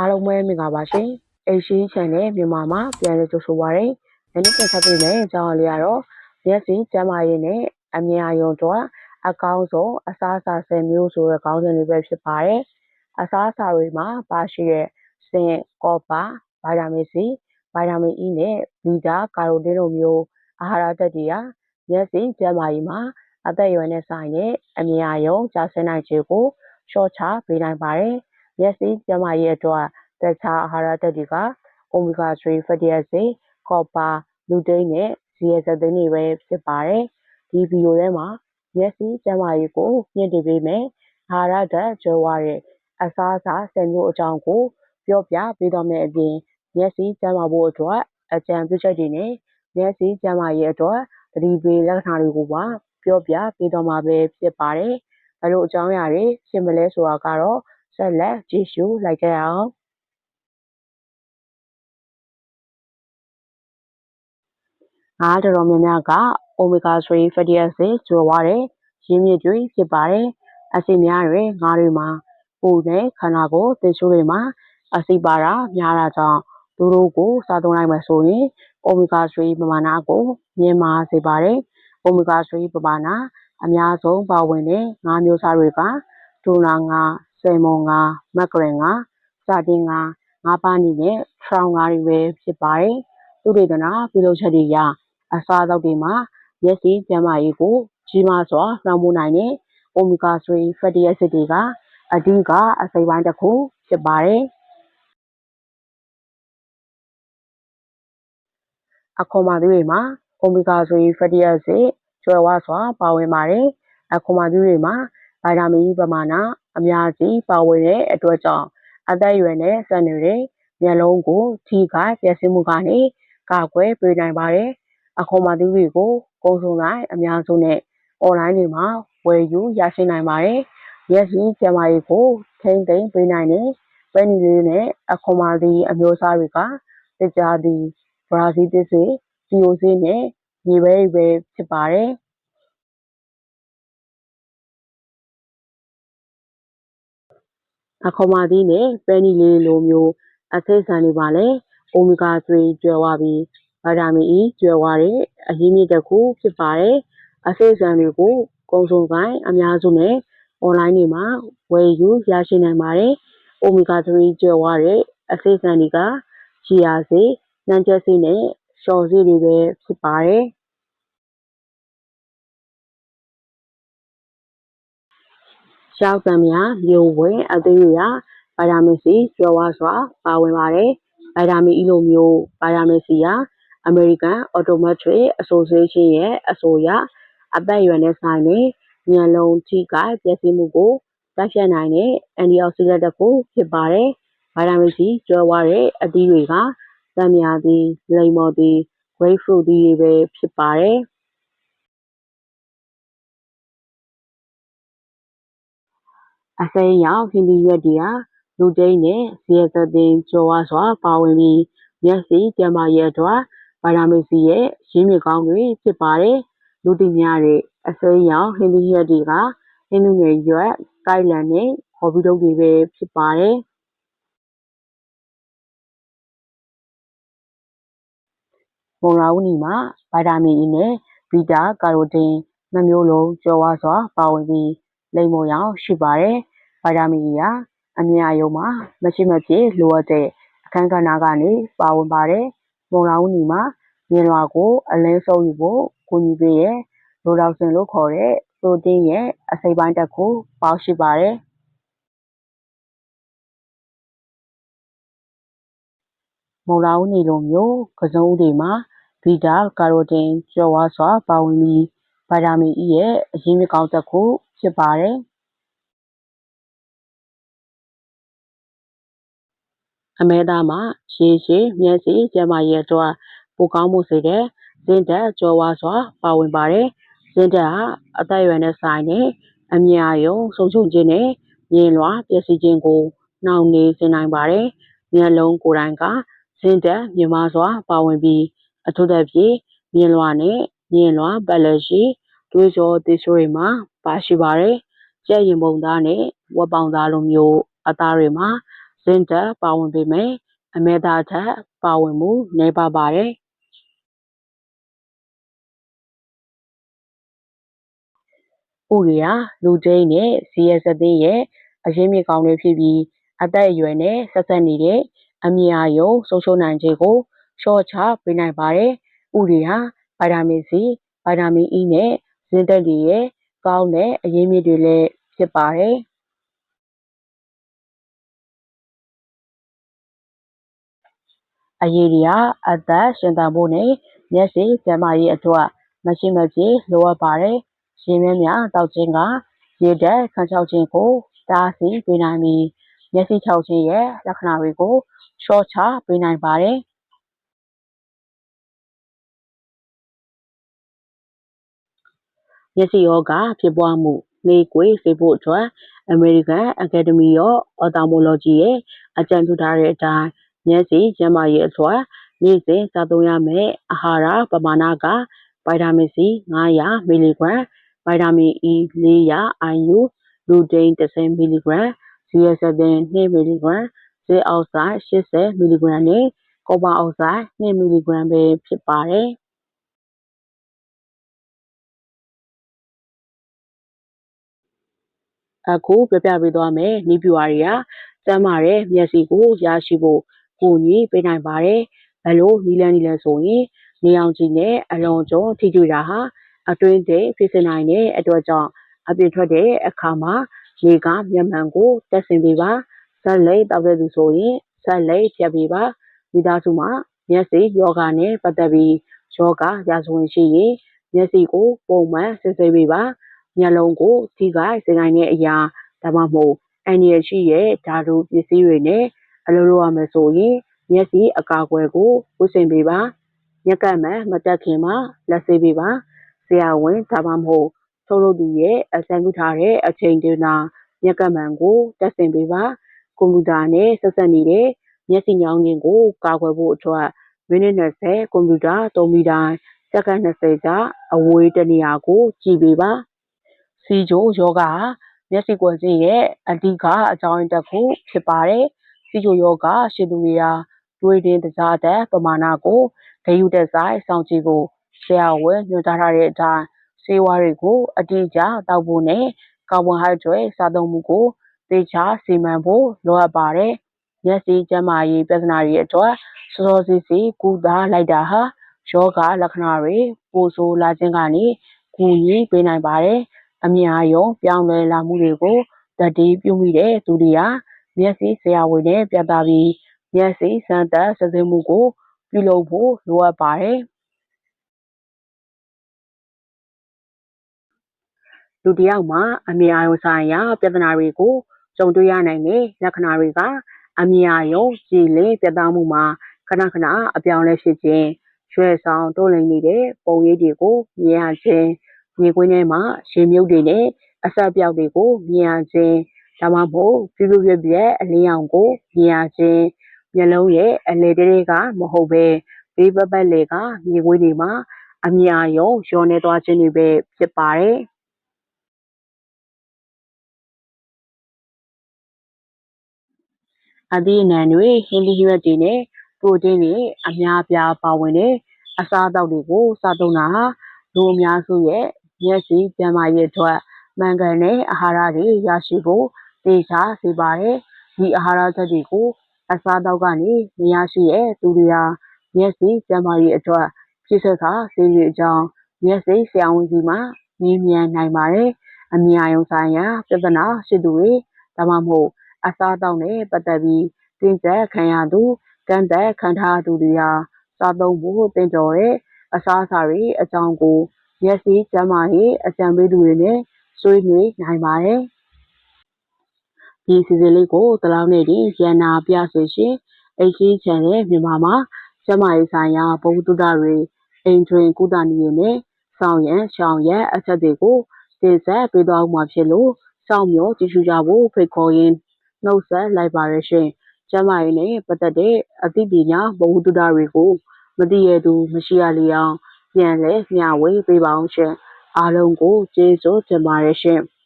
အားလုံးပဲမင်္ဂလာပါရှင်။ AC Channel မြန်မာမှာပြန်လည်ကြိုဆိုပါရစေ။ဒီနေ့ပြန်ဆက်ပေးမယ့်အကြောင်းအလေးကတော့မျက်စိကျန်းမာရေးနဲ့အမြင်အာရုံအတွက်အကောင်းဆုံးအစားအစာ၁၀မျိုးဆိုတဲ့ခေါင်းစဉ်လေးပဲဖြစ်ပါတယ်။အစားအစာတွေမှာပါရှိတဲ့ဇင်၊ကော်ပါ၊ဗိုက်တာမင်စီ၊ဗိုက်တာမင်အီးနဲ့ဗီတာကာရိုတင်းတို့မျိုးအာဟာရဓာတ်တွေကမျက်စိကျန်းမာရေးမှာအသက်အရွယ်နဲ့ဆိုင်တဲ့အမြင်အာရုံကျဆင်းနိုင်ခြေကိုလျှော့ချပေးနိုင်ပါတယ်။ မျက်စိကျန်းမာရေးအတွက်တခြားအာဟာရဓာတ်တွေက Omega 3 fatty acid, copper, lutein နဲ့ zeaxanthin တွေပဲဖြစ်ပါတယ်။ဒီဗီဒီယိုထဲမှာမျက်စိကျန်းမာရေးကိုမြင့်တင်ပေးမယ်အာဟာရဓာတ်ကြွယ်ဝတဲ့အစားအစာ၁၀မျိုးအကြောင်းကိုပြောပြပေးသွားမယ့်အပြင်မျက်စိကျန်းမာဖို့အတွက်အကြံပြုချက်တွေနဲ့မျက်စိကျန်းမာရေးအတွက်သတိပေးလက္ခဏာတွေကိုပါပြောပြပေးသွားမှာပဲဖြစ်ပါတယ်။ဘယ်လိုအကြောင်းအရာတွေဖြစ်မလဲဆိုတာကတော့ ဆက်လက်ကြည့်ရှုလိုက်ကြရအောင်။အားတော်တော်များများက omega 3 fatty acid ကျွယ်ဝတဲ့ရင်းမြစ်တွေဖြစ်ပါတယ်။အဆီများတွေငါးတွေမှာပူနဲ့ခန္ဓာကိုယ်သင်္ချိုးတွေမှာအဆီပါတာများတာကြောင့်သူတို့ကိုစားသုံးလိုက်မှဆိုရင် omega 3ပမာဏကိုမြင့်မားစေပါတယ်။ omega 3ပမာဏအများဆုံးပါဝင်တဲ့ငါးမျိုးစားတွေကတူနာငါး၊ ဆယ်မွန်ငါး၊မက်ကရင်ငါး၊စာတင်းငါး၊ငါးပါးနီနဲ့ထရောင်းငါးတွေပဲဖြစ်ပါတယ်။သုတေသနပြုလုပ်ချက်တွေအရအစားအသောက်တွေမှာမျက်စိကျန်းမာရေးကိုကြီးမားစွာလွှမ်းမိုးနိုင်တဲ့ omega 3 fatty acid တွေကအဓိကအစိတ်ပိုင်းတစ်ခုဖြစ်ပါတယ်။အခွန်မာသီးတွေမှာ omega 3 fatty acid ကျွယ်ဝစွာပါဝင်ပါတယ်။အခွန်မာသီးတွေမှာဗိုက်တာမင် E ပမာဏ အများကြီးပါဝင်တဲ့အတွက်ကြောင့်အသက်အရွယ်နဲ့ဆက်နေတဲ့မျက်လုံးကိုထိခိုက်ပျက်စီးမှုကနေကာကွယ်ပေးနိုင်ပါတယ်အခွန်မာသီးတွေကိုကုန်စုံတိုင်းအများစုနဲ့အွန်လိုင်းတွေမှာဝယ်ယူရရှိနိုင်ပါတယ်။ရက်စီကျမကြီးကိုထိမ့်သိမ့်ပေးနိုင်တဲ့ပဲနီလေးနဲ့အခွန်မာသီးအမျိုးအစားတွေကတကြားသီးဘရာဇီးတစ်စေဂျီယိုစေးနဲ့မြေပဲတွေပဲဖြစ်ပါတယ်။ အခွန်မာသီးနဲ့ပဲနီလေးလိုမျိုးအဆိပ်ဆန်တွေပါလဲအိုမီဂါ3ကျွဲဝပြီးဗိုက်တာမင် E ကျွဲဝတဲ့အရင်းမြစ်တစ်ခုဖြစ်ပါတယ်။အဆိပ်ဆန်တွေကိုကုန်စုံဆိုင်အများစုနဲ့အွန်လိုင်းတွေမှာဝယ်ယူရရှိနိုင်ပါတယ်။ Omega 3ကျွဲဝတဲ့အဆိပ်ဆန်တွေကဂျီယာစေး၊နှမ်းချက်စေးနဲ့ရှော်စေးတွေပဲဖြစ်ပါတယ်။ ရှောက်သံများမျိုးဝင်အသေးတွေဟာဗိုက်တာမင်စီကျွဲဝစွာပါဝင်ပါတယ်။ဗိုက်တာမင် E လိုမျိုးဗိုက်တာမင်စီဟာ American Optometric Association ရဲ့အဆိုအရအသက်အရွယ်နဲ့ဆိုင်တဲ့ဉာဏ်လုံးထိခိုက်ပျက်စီးမှုကိုတိုက်ဖျက်နိုင်တဲ့အန်တီအောက်ဆီဒန့်တစ်ခုဖြစ်ပါတယ်။ဗိုက်တာမင်စီကျွဲဝတဲ့အသီးတွေကသံမြာသီး၊လိမ္မော်သီး၊ဂရိတ်ဖရုတ်သီးတွေပဲဖြစ်ပါတယ်။ အစိမ်းရောင်ဟင်းသီးရွက်တွေဟာလူတိန်နဲ့ဇီယသသင်ကျော်ဝါစွာပါဝင်ပြီးမျက်စိကျန်းမာရေးအတွက်ဗိုက်တာမင်စီရဲ့ရင်းမြစ်ကောင်းတွေဖြစ်ပါတယ်။လူသိများတဲ့အစိမ်းရောင်ဟင်းသီးရွက်တွေကဟင်းသီးငယ်ရွက်၊ကိုက်လန်နဲ့ခေါ်ပြီးတုပ်တွေပဲဖြစ်ပါတယ်။မုံလာဦးနီမှာဗိုက်တာမင် E နဲ့ဗီတာကာရိုတင်းနှစ်မျိုးလုံးကျော်ဝါစွာပါဝင်ပြီးလိမ္မော်ရောင်ရှိပါတယ်။ ဗိုက်တာမင် E ဟာ အမြင်အာရုံမှာ မရှိမဖြစ်လိုအပ်တဲ့ အခန်းကဏ္ဍကနေ ပါဝင်ပါတယ်။မုံလာဦးနီမှာ မြင်လွှာကို အလင်းစုပ်ယူဖို့ ကူညီပေးရဲ့ရိုဒေါက်ဆင်လို့ခေါ်တဲ့ ပရိုတင်းရဲ့ အစိတ်ပိုင်းတစ်ခု ပေါရှိပါတယ်။မုံလာဦးနီလိုမျိုး ကစုံဦးတွေမှာဗီတာကာရိုတင်းကျော်ဝါစွာ ပါဝင်ပြီး ဗိုက်တာမင် E ရဲ့ အရင်းမြစ်ကောင်းတစ်ခု ဖြစ်ပါတယ်။ အမဲသားမှာရေရှည်မျက်စိကျန်းမာရေးအတွက်ပိုကောင်းမှုစေတဲ့ဇင်းဓာတ်ကျော်ဝါစွာ ပါဝင်ပါတယ်။ဇင်းဓာတ်ဟာအသက်အရွယ်နဲ့ဆိုင်တဲ့အမြင်အာရုံဆုံးရှုံးခြင်းနဲ့မြင်လွှာပျက်စီးခြင်းကိုနှောင့်နှေးစေနိုင်ပါတယ်။မျက်လုံးကိုယ်တိုင်ကဇင်းဓာတ်မြင်မာစွာ ပါဝင်ပြီးအထူးသဖြင့်မြင်လွှာနဲ့မြင်လွှာပတ်လက်ရှိတွေးကြောသစ်ချိုးတွေမှာပါရှိပါတယ်။ကြက်ရင်ပုံသားနဲ့ဝက်ပေါင်သားလိုမျိုးအသားတွေမှာ စင်တက်ပါဝင်ပေမယ့်အမဲသားထက်ပါဝင်မှုနည်းပါးပါတယ်။ဥရိယာလူကျင်းနဲ့စီရစသိန်းရဲ့အရင်းမြစ်ကောင်းတွေဖြစ်ပြီးအသက်အရွယ်နဲ့ဆက်ဆက်နေတဲ့အမြင်အာရုံဆုံးရှုံးနိုင်ခြင်းကိုလျှော့ချပေးနိုင်ပါတယ်။ဥရိယာဗိုက်တာမင်စီဗိုက်တာမင်အီးနဲ့ဇင်းသက်တွေရဲ့ကောင်းတဲ့အရင်းမြစ်တွေလည်းဖြစ်ပါတယ်။ အရေးဒီဟာအသက်ရှင်သန်ဖို့နဲ့မျက်စိကျန်းမာရေးအတွက်မရှိမဖြစ်လိုအပ်ပါတယ်။ရေမြများတောက်ခြင်းကရေဓာတ်ခန်းချောက်ခြင်းကိုတားဆီးပေးနိုင်ပြီးမျက်စိချောက်ခြင်းရဲ့လက္ခဏာတွေကိုလျှော့ချပေးနိုင်ပါတယ်။မျက်စိရောဂါဖြစ်ပွားမှုနှေးကွေးစေဖို့အတွက်အမေရိကန်အကယ်ဒမီရောအော်တာမိုလော်ဂျီရဲ့အကြံပြုထားတဲ့အတိုင်း မျက်စိကျန်းမာရေးအတွက်နေ့စဉ်စားသုံးရမယ့်အာဟာရပမာဏကဗိုက်တာမင်စီ900မီလီဂရမ်ဗိုက်တာမင် E 400 IU လူဒိန်း10မီလီဂရမ်ဇီယဆဒင်2မီလီဂရမ်ဇီအောက်ဆိုက်80မီလီဂရမ်နဲ့ကောပါအောက်ဆိုက်2မီလီဂရမ်ပဲဖြစ်ပါတယ်အခုပြပြပေးသွားမယ်နီးပြူအားတွေကကျမ်းမာတဲ့မျက်စိကိုရရှိဖို့ ကိုကြီးပေးနိုင်ပါတယ်ဘလို့နီလန်းနီလန်းဆိုရင်နေအောင်ကြည့်နဲ့အလွန်ကျော်ထိတွေ့တာဟာအတွင်းသိဖြစ်စနိုင်တဲ့အတွက်ကြောင့်အပြင်ထွက်တဲ့အခါမှာလေကမျက်မှန်ကိုတက်ဆင်ပေးပါဆက်လက်တောက်တဲ့သူဆိုရင်ဆက်လက်ဖြတ်ပေးပါမိသားစုမှာမျက်စိယောဂနဲ့ပတ်သက်ပြီးယောဂရာဇဝင်ရှိရင်မျက်စိကိုပုံမှန်စစ်ဆေးပေးပါမျက်လုံးကိုထိခိုက်စေနိုင်တဲ့အရာဒါမှမဟုတ်အန္တရာယ်ရှိတဲ့ဓာတုပစ္စည်းတွေနဲ့ အလုပ်လုပ်ရမယ်ဆိုရင်မျက်စိအကာအကွယ်ကိုဝတ်ဆင်ပေးပါမျက်ကပ်မှမတက်ခင်မှာလက်ဆေးပေးပါဆရာဝန်ဒါမှမဟုတ်ထုတ်လုပ်သူရဲ့အစံပြုထားတဲ့အချိန်ဒေနာမျက်ကပ်မှန်ကိုတက်ဆင်ပေးပါကွန်ပျူတာနဲ့ဆက်ဆက်နေတဲ့မျက်စိညောင်းခြင်းကိုကာကွယ်ဖို့အတွက်မိနစ်20ကွန်ပျူတာသုံးပြီးတိုင်းစက္ကန့်20ကြာအဝေးတနေရာကိုကြည့်ပေးပါစီဂျိုယောဂမျက်စိကွယ်ခြင်းရဲ့အဓိကအကြောင်းတစ်ခုဖြစ်ပါတယ် စီဂျိုယောဂရှိသူတွေဟာတွေးတင်တစားတဲ့ပမာဏကိုဂယုတက်ဆိုင်စောင့်ကြည့်ဖို့ဆရာဝန်ညွှန်ကြားထားတဲ့အတိုင်းဆေးဝါးတွေကို အတိအကျတောက်ဖို့နဲ့ကာဗွန်ဟိုက်ဒရိတ်စားသုံးမှုကိုသေချာစီမံဖို့လိုအပ်ပါတယ်။မျက်စိကျန်းမာရေးပြဿနာတွေအတွက်စောစောစီးစီးကုသလိုက်တာဟာယောဂလက္ခဏာတွေပိုဆိုးလာခြင်းကနေကူညီပေးနိုင်ပါတယ်။အမြင်အာရုံပြောင်းလဲလာမှုတွေကိုတတိပြုမိတဲ့သူတွေဟာ မျက်စိဆရာဝန်နဲ့ပြသပြီးမျက်စိစမ်းသပ်စစ်ဆေးမှုကို ပြုလုပ်ဖို့လိုအပ်ပါတယ်။လူတစ်ယောက်မှာအမြင်အာရုံဆိုင်ရာ ပြဿနာတွေကိုကြုံတွေ့ရနိုင်တဲ့လက္ခဏာတွေကအမြင်အာရုံကြည်လင်ပြသမှုမှာခဏခဏအပြောင်းလဲဖြစ်ခြင်းရွှဲဆောင်တိုးလိမ်နေတဲ့ပုံရိပ်တွေကိုမြင်ရခြင်းမြေကွင်းထဲမှာရေမြုပ်တွေနဲ့အဆက်ပြောက်တွေကိုမြင်ရခြင်း ဒါမှမဟုတ်ပြပြပြပြအလင်းရောင်ကိုမြင်ရခြင်းမျက်လုံးရဲ့အလေတွေကမဟုတ်ပဲဘေးပပတ်လေကမြေခွေးတွေမှာအမြာယုံလျောနေသွားခြင်းတွေပဲဖြစ်ပါတယ်။အသီးအနှံတွေဟင်းသီးဟင်းရွက်တွေနဲ့ပရိုတင်းတွေအများအပြားပါဝင်တဲ့အစားအသောက်တွေကိုစားသုံးတာဟာလူအများစုရဲ့မျက်စိကျန်းမာရေးအတွက်မှန်ကန်တဲ့အာဟာရတွေရရှိဖို့ သေချာစေပါတယ်။ဒီအာဟာရချက်တွေကိုအစားတောက်ကနေမရရှိတဲ့သူတွေဟာမျက်စိကျန်းမာရေးအတွက်ဖြစ်ဆက်တာဆေးရည်အကြောင်းမျက်စိဆရာဝန်ကြီးမှမြင်မြန်နိုင်ပါတယ်။အမြင်အယုံဆိုင်ရာပြဿနာရှိသူတွေဒါမှမဟုတ်အစားတောက်နဲ့ပတ်သက်ပြီးတင်ဆက်ခံရသူကန့်သက်ခံထားသူတွေဟာစားသုံးဖို့တင်တော်တဲ့အစားအစာတွေအကြောင်းကိုမျက်စိကျန်းမာရေးအကြံပေးသူတွေနဲ့ဆွေးနွေးနိုင်ပါတယ်။ ဒီစီစဉ်လေးကိုတလောက်နဲ့ဒီရန်နာပြဆွေရှင် HC Channel မြန်မာမှာကျမရေးဆိုင်ရာဘုဒ္ဓတာတွေအိမ်တွင်ကုသနည်းနဲ့ဆောင်ရန်ရှောင်ရန်အချက်တွေကိုတင်ဆက်ပေးသွားမှာဖြစ်လို့စောင့်မျှော်ကြည့်ရှုကြဖို့ဖိတ်ခေါ်ရင်းနှုတ်ဆက်လိုက်ပါရရှင်ကျမရေးနဲ့ပတ်သက်တဲ့အသိပညာဘဝတုဒ္ဒတွေကိုမသိရသူမရှိရလေအောင်ပြန်လဲမျှဝေပေးပါအောင်ရှင်အားလုံးကိုကျေးဇူးတင်ပါတယ်ရှင်။